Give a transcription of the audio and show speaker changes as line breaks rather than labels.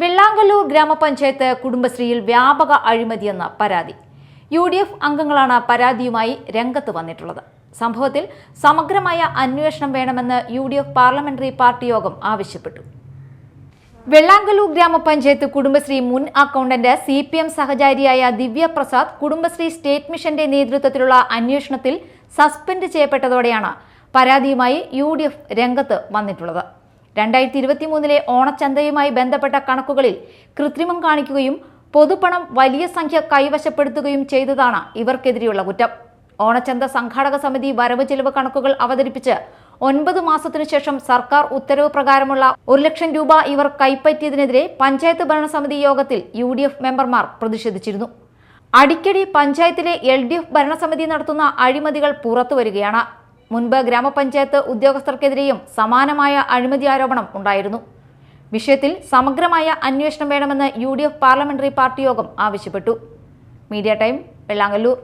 വെള്ളാങ്കല്ലൂർ ഗ്രാമപഞ്ചായത്ത് കുടുംബശ്രീയിൽ വ്യാപക അഴിമതിയെന്ന പരാതി. യു ഡി എഫ് അംഗങ്ങളാണ് പരാതിയുമായി രംഗത്ത് വന്നിട്ടുള്ളത്. സംഭവത്തിൽ സമഗ്രമായ അന്വേഷണം വേണമെന്ന് U D F parliamentary party യോഗം ആവശ്യപ്പെട്ടു. വെള്ളാങ്കല്ലൂർ ഗ്രാമപഞ്ചായത്ത് കുടുംബശ്രീ മുൻ അക്കൗണ്ടന്റ് സി പി എം സഹചാരിയായ ദിവ്യ പ്രസാദ് കുടുംബശ്രീ സ്റ്റേറ്റ് മിഷന്റെ നേതൃത്വത്തിലുള്ള അന്വേഷണത്തിൽ സസ്പെൻഡ് ചെയ്യപ്പെട്ടതോടെയാണ് പരാതിയുമായി യു രംഗത്ത് വന്നിട്ടുള്ളത്. രണ്ടായിരത്തി ഇരുപത്തിമൂന്നിലെ ഓണച്ചന്തയുമായി ബന്ധപ്പെട്ട കണക്കുകളിൽ കൃത്രിമം കാണിക്കുകയും പൊതുപണം വലിയ സംഖ്യ കൈവശപ്പെടുത്തുകയും ചെയ്തതാണ് ഇവർക്കെതിരെയുള്ള കുറ്റം. ഓണച്ചന്ത സംഘാടക സമിതി വരവ് ചെലവ് കണക്കുകൾ അവതരിപ്പിച്ച് ഒൻപത് മാസത്തിനു ശേഷം സർക്കാർ ഉത്തരവ് പ്രകാരമുള്ള ഒരു ലക്ഷം രൂപ ഇവർ കൈപ്പറ്റിയതിനെതിരെ പഞ്ചായത്ത് ഭരണസമിതി യോഗത്തിൽ യു ഡി എഫ് മെമ്പർമാർ പ്രതിഷേധിച്ചിരുന്നു. അടിക്കടി പഞ്ചായത്തിലെ എൽ ഡി എഫ് ഭരണസമിതി നടത്തുന്ന അഴിമതികൾ പുറത്തുവരികയാണ്. മുൻപ് ഗ്രാമപഞ്ചായത്ത് ഉദ്യോഗസ്ഥർക്കെതിരെയും സമാനമായ അഴിമതി ആരോപണം ഉണ്ടായിരുന്നു. വിഷയത്തിൽ സമഗ്രമായ അന്വേഷണം വേണമെന്ന് യു ഡി പാർലമെന്ററി പാർട്ടി യോഗം ആവശ്യപ്പെട്ടു. Media time Vellangallur.